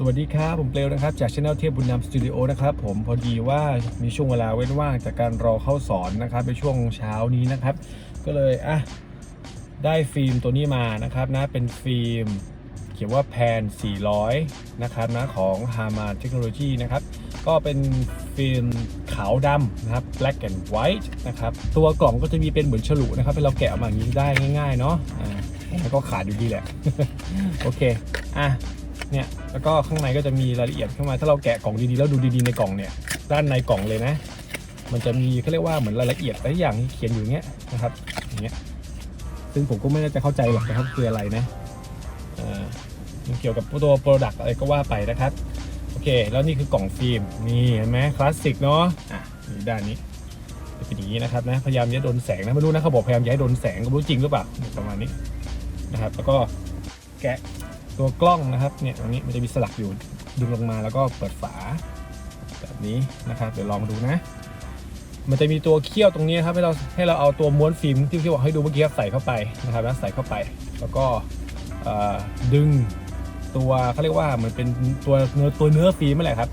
สวัสดีครับ ผมเปลวนะครับ จากช anel เทพบุญนำสตูดิโอนะครับผมพอดีว่ามีช่วงเวลาเว้นว่างจากการรอเข้าสอนนะครับในช่วงเช้านี้นะครับ ก็เลยอะได้ฟิล์มตัวนี้มานะครับนะเป็นฟิล์มเขียนว่าแพน 400 นะครับนะของ h a m a Technology นะครับ ก็เป็นฟิล์มขาวดำนะครับ black and white นะครับ ตัวกล่องก็จะมีเป็นเหมือนฉลุนะครับให้เราแกะออกมาอย่างนี้ได้ง่ายๆเนาะอ่าแล้วก็ขาดอยู่ดีแหละ โอเค อะ เนี่ยแล้วก็ข้างในก็จะมีรายละเอียดเข้ามา ถ้าเราแกะกล่องดีๆแล้วดูดีๆในกล่องเนี่ยด้านในกล่องเลยนะ มันจะมีเขาเรียกว่าเหมือนรายละเอียดหลายอย่างที่เขียนอยู่เงี้ยนะครับอย่างเงี้ยซึ่งผมก็ไม่น่าจะเข้าใจหรอกนะครับคืออะไรนะเอ่อมันเกี่ยวกับตัวโปรดักต์อะไรก็ว่าไปนะครับโอเค แล้วนี่คือกล่องฟิล์มนี่เห็นไหมคลาสสิกเนาะอะนี่ด้านนี้จะเป็นอย่างนี้นะครับนะพยายามอย่าโดนแสงนะไม่รู้นะเขาบอกพยายามอย่าให้โดนแสงก็ไม่รู้จริงหรือเปล่าประมาณนี้นะครับ แล้วก็แกะ ตัวกล้องนะครับเนี่ยตรงนี้มันจะมีสลักอยู่ดึงลงมาแล้วก็เปิดฝา แบบนี้นะครับเดี๋ยวลองดูนะ มันจะมีตัวเคี่ยวตรงนี้ครับให้เราให้เราเอาตัวม้วนฟิล์มที่ที่บอกให้ดูเมื่อกี้ใส่เข้าไปนะครับแล้วใส่เข้าไป แล้วก็ดึงตัวเขาเรียกว่าเหมือนเป็นตัวเนื้อตัวเนื้อฟิล์มนั่นแหละครับ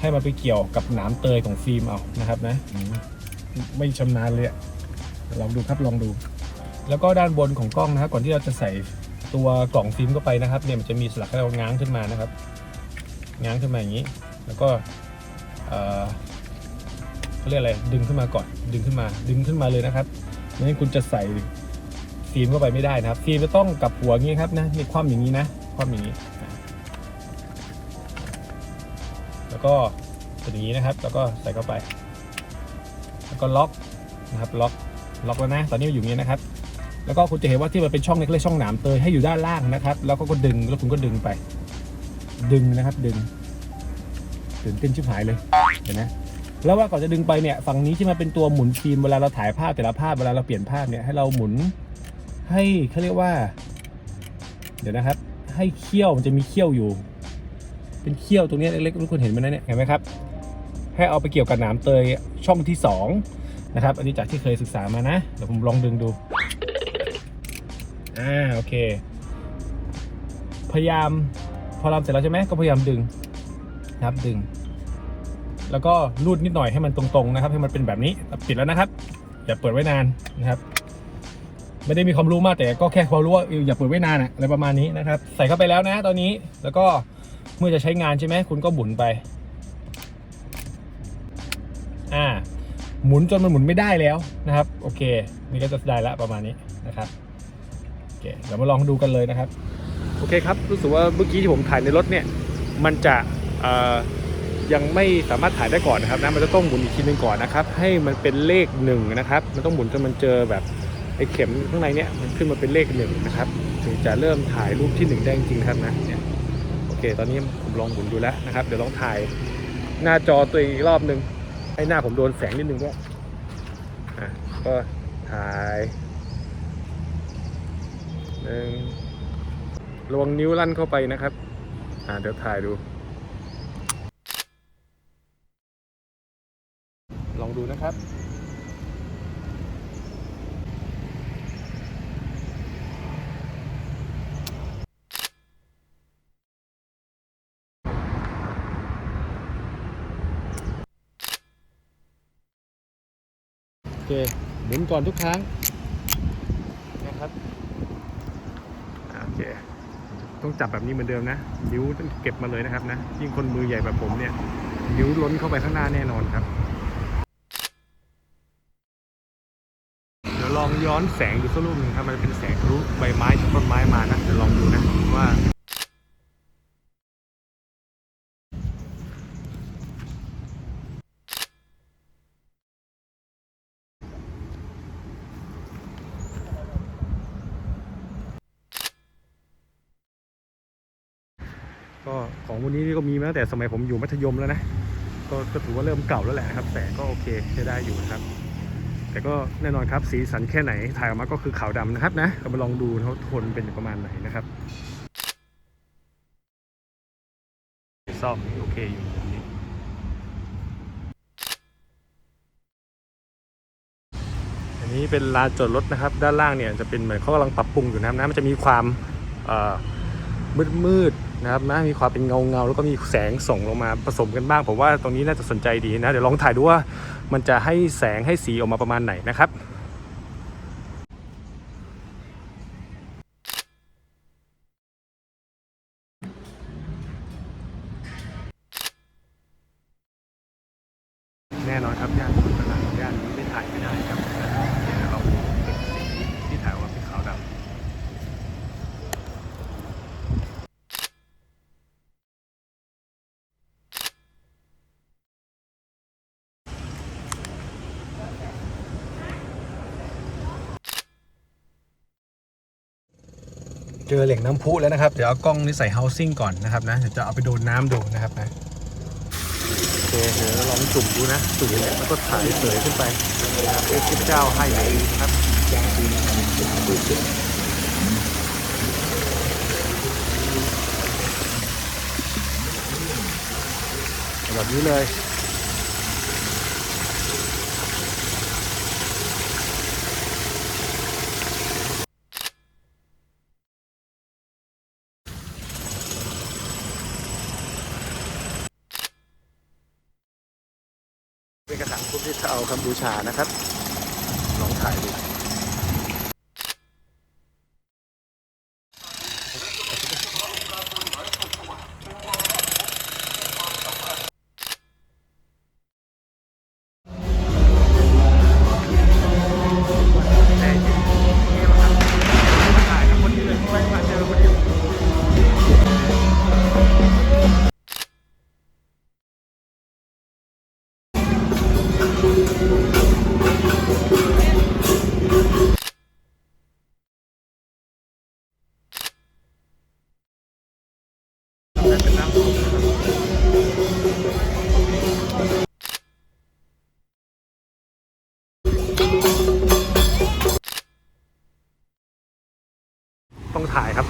ให้มันไปเกี่ยวกับหนามเตยของฟิล์มเอานะครับนะไม่ชำนาญเลยลองดูครับลองดู แล้วก็ด้านบนของกล้องนะครับก่อนที่เราจะใส่ ตัวกล่องฟิล์มเข้าไปนะครับเนี่ยมันจะมีสลักให้เราง้างขึ้นมานะครับง้างขึ้นมาอย่างนี้ แล้วก็เขาเรียกอะไรดึงขึ้นมาก่อนดึงขึ้นมา ดึงขึ้นมาเลยนะครับไม่งั้นคุณจะใส่ฟิล์มเข้าไปไม่ได้นะครับ ฟิล์มจะต้องกลับหัวอย่างนี้ครับนะนี่คว่ำอย่างนี้นะคว่ำอย่างนี้ แล้วก็เป็นอย่างนี้นะครับ แล้วก็ใส่เข้าไป แล้วก็ล็อกนะครับล็อกล็อกแล้วนะ ตอนนี้อยู่อย่างนี้นะครับ แล้วก็คุณจะเห็นว่าที่มันเป็นช่องเขาเรียกช่องหนามเตยให้อยู่ด้านล่างนะครับ แล้วก็ก็ดึงแล้วคุณก็ดึงไป ดึงนะครับดึงตื่นเต้นชิบหายเลยเห็นไหมแล้วว่าก่อนจะดึงไปเนี่ยฝั่งนี้ที่มันเป็นตัวหมุนฟิล์มเวลาเราถ่ายภาพแต่ละภาพเวลาเราเปลี่ยนภาพเนี่ยให้เราหมุนให้เขาเรียกว่า เดี๋ยวนะครับ ให้เขี้ยวมันจะมีเขี้ยวอยู่ เป็นเขี้ยวตรงนี้เล็กๆทุกคนเห็นไหมนะเนี่ยเห็นไหมครับให้เอาไปเกี่ยวกับหนามเตยช่องที่สองนะครับอันนี้จากที่เคยศึกษามานะเดี๋ยวผมลองดึงดู อ่าโอเค พยายามพอทำเสร็จแล้วใช่ไหมก็พยายามดึงนะครับดึง แล้วก็รูดนิดหน่อยให้มันตรงๆนะครับ ให้มันเป็นแบบนี้ปิดแล้วนะครับ อย่าเปิดไว้นานนะครับ ไม่ได้มีความรู้มากแต่ก็แค่ความรู้ว่าอย่าเปิดไว้นานอะอะไรประมาณนี้นะครับ ใส่เข้าไปแล้วนะตอนนี้แล้วก็เมื่อจะใช้งานใช่ไหมคุณก็หมุนไป อ่า หมุนจนมันหมุนไม่ได้แล้วนะครับ โอเค นี่ก็จะได้ละประมาณนี้นะครับ เคเดี๋ยวมาลองดูกันเลยนะครับ โอเคครับ รู้สึกว่าเมื่อกี้ที่ผมถ่ายในรถเนี่ย มันจะยังไม่สามารถถ่ายได้ก่อนนะครับนะมันจะต้องหมุนอีกทีหนึงก่อนนะครับ ให้มันเป็นเลขหนึ่งนะครับ มันต้องหมุนจนมันเจอแบบไอ้เข็มข้างในเนี้ยมันขึ้นมาเป็นเลขหนึ่งนะครับถึงจะเริ่มถ่ายรูปที่หนึ่งได้จริงครับนะเนี่ยโอเค ตอนนี้ผมลองหมุนดูแล้วนะครับ เดี๋ยวลองถ่ายหน้าจอตัวเองอีกรอบหนึ่งให้หน้าผมโดนแสงนิดนึงด้วยอะก็ถ่าย หนึ่งระวังนิ้วลั่นเข้าไปนะครับ อ่าเดี๋ยวถ่ายดู ลองดูนะครับโอเคหมุนก่อนทุกครั้งนะครับ เคต้องจับแบบนี้เหมือนเดิมนะ นิ้วต้องเก็บมาเลยนะครับนะ ยิ่งคนมือใหญ่แบบผมเนี่ย นิ้วล้นเข้าไปข้างหน้าแน่นอนครับ เดี๋ยวลองย้อนแสงดูสักรูปหนึ่งครับ มันเป็นแสงรู้ใบไม้จากต้นไม้มานะ เดี๋ยวลองดูนะว่า ก็ของวันนี้นี่ก็มีมาตั้งแต่สมัยผมอยู่มัธยมแล้วนะก็ก็ถือว่าเริ่มเก่าแล้วแหละครับ แต่ก็โอเคใช้ได้อยู่นะครับ แต่ก็แน่นอนครับสีสันแค่ไหนถ่ายออกมาก็คือขาวดำนะครับนะเรามาลองดูเขาทนเป็นประมาณไหนนะครับซ่อกโอเคอยู่นี้อันนี้เป็นลานจอดรถนะครับ ด้านล่างเนี่ยจะเป็นเหมือนเขากำลังปรับปรุงอยู่นะครับนะมันจะมีความมืดมืด นะครับนะมีความเป็นเงาเงาแล้วก็มีแสงส่งลงมาผสมกันบ้างผมว่าตรงนี้น่าจะสนใจดีนะ เดี๋ยวลองถ่ายดูว่ามันจะให้แสงให้สีออกมาประมาณไหนนะครับแน่นอนครับย่านตลาดย่านนี้ไม่ถ่ายไม่ได้ครับเดี๋ยวเราเป็นสีที่ถ่ายออกมาเป็นขาวดำ เจอเหล็กน้ำพุแล้วนะครับ เดี๋ยวเอากล้องนี้ใส่ housing ก่อนนะครับนะ เดี๋ยวจะเอาไปโดนน้ำดูนะครับนะโอเคเดี๋ยวลองจุ่มดูนะจุ่มแล้วก็ถ่ายเสยขึ้นไปนะครับเอฟเจ้าให้ไหนนะครับแบบนี้เลย เป็น ชาวกัมพูชานะครับลองถ่ายดู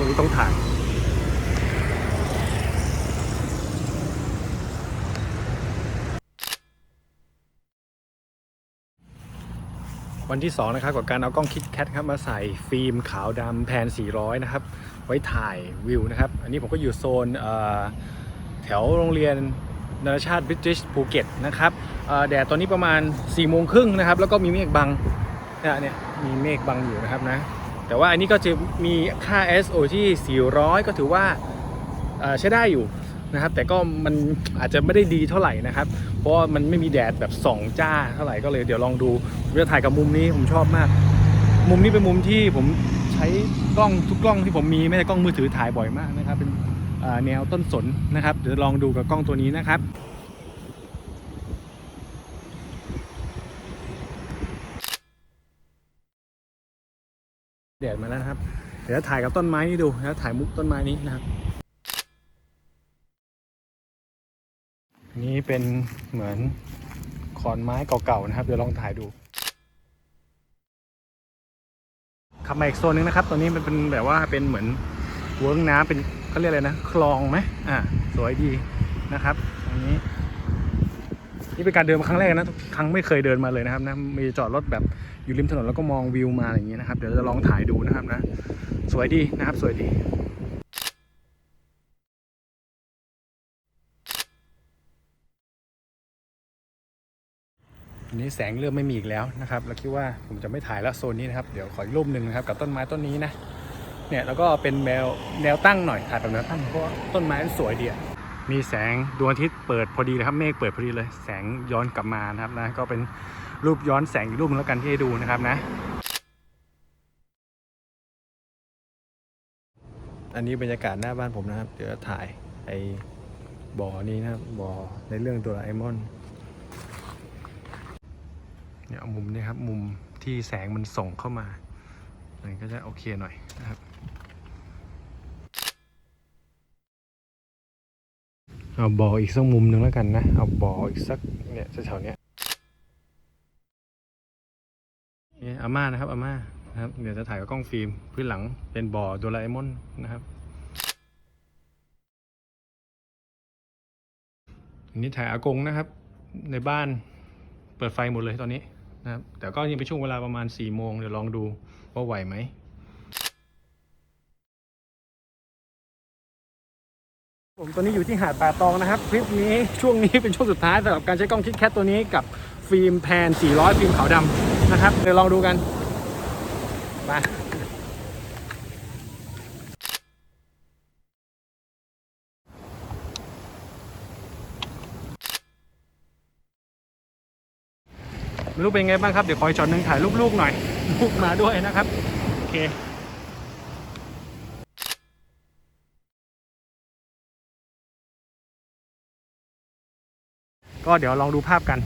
ต้องถ่ายครับตรงนี้ต้องถ่ายวันที่2นะครับกับการเอากล้องคิดแคทครับมาใส่ฟิล์มขาวดำแพน 400 นะครับ ไว้ถ่ายวิวนะครับ อันนี้ผมก็อยู่โซนแถวโรงเรียนนานาชาติบริติชภูเก็ตนะครับแดดตอนนี้ประมาณ4โมงครึ่งนะครับ แล้วก็มีเมฆบังเนี่ยเนี่ยมีเมฆบังอยู่นะครับนะ แต่ว่าอันนี้ก็จะมีค่า SO ที่ 400 ก็ถือว่าใช้ได้อยู่นะครับ แต่ก็มันอาจจะไม่ได้ดีเท่าไหร่นะครับ เพราะว่ามันไม่มีแดดแบบส่องจ้าเท่าไหร่ก็เลยเดี๋ยวลองดูผมจะถ่ายกับมุมนี้ผมชอบมาก มุมนี้เป็นมุมที่ผมใช้กล้องทุกกล้องที่ผมมีไม่ใช่กล้องมือถือถ่ายบ่อยมากนะครับ เป็นแนวต้นสนนะครับ เดี๋ยวลองดูกับกล้องตัวนี้นะครับ แดดมาแล้วนะครับ เดี๋ยวถ่ายกับต้นไม้นี่ดูแล้วถ่ายมุกต้นไม้นี้นะครับนี้เป็นเหมือนขอนไม้เก่าๆนะครับ เดี๋ยวลองถ่ายดูขับมาอีกโซนนึงนะครับตัวนี้มันเป็นแบบว่าเป็นเหมือนเวิ้งน้ำเป็นเขาเรียกอะไรนะ คลองไหมอ่าสวยดีนะครับอันนี้ นี่เป็นการเดินมาครั้งแรกนะทุกครั้งไม่เคยเดินมาเลยนะครับนะมีจอดรถแบบ อยู่ริมถนนแล้วก็มองวิวมาอะไรอย่างนี้ยนะครับ เดี๋ยวจะลองถ่ายดูนะครับนะ สวยดีนะครับสวยดีนี้แสงเริ่มไม่มีอีกแล้วนะครับเราคิดว่าผมจะไม่ถ่ายแล้วโซนนี้นะครับ เดี๋ยวขออีกรูปหนึ่งนะครับกับต้นไม้ต้นนี้นะ เนี่ยแล้วก็เป็นแนวแนวตั้งหน่อยถ่ายแบบแนวตั้งเพราะต้นไม้มันสวยดีมีแสงดวงอาทิตย์เปิดพอดีเลยครับ เมฆเปิดพอดีเลย แสงย้อนกลับมานะครับนะก็เป็น รูปย้อนแสงอีกรูปนึงแล้วกันที่ให้ดูนะครับนะ อันนี้บรรยากาศหน้าบ้านผมนะครับ เดี๋ยวถ่ายไอ้บ่อนี้นะครับบ่อในเรื่องตัวไอมอนเนี่ยเอามุมนี้ครับมุมที่แสงมันส่งเข้ามามันก็จะโอเคหน่อยนะครับเอาบ่ออีกสักมุมหนึ่งแล้วกันนะ เอาบ่ออีกสักเนี่ยแถวๆเนี้ย อาม่านะครับอาม่านะครับเดี๋ยวจะถ่ายกับกล้องฟิล์มพื้นหลังเป็นบ่อโดราเอมอนนะครับอันนี้ถ่ายอากงนะครับ ในบ้านเปิดไฟหมดเลยตอนนี้นะครับแต่ก็ยังเป็นช่วงเวลาประมาณ4ี่โมงเดี๋ยวลองดูว่าไหวไหมผมตอนนี้อยู่ที่หาดป่าตองนะครับ คลิปนี้ช่วงนี้เป็นช่วงสุดท้ายสำหรับการใช้กล้องคิดแคทตัวนี้กับฟิล์มแพน 400 ฟิล์มขาวดำ นะครับ เดี๋ยวลองดูกันมาไม่รู้เป็นไงบ้างครับ เดี๋ยวคอยช็อตหนึ่งถ่ายรูปลูกหน่อย ลูกมาด้วยนะครับ โอเคก็เดี๋ยวลองดูภาพกัน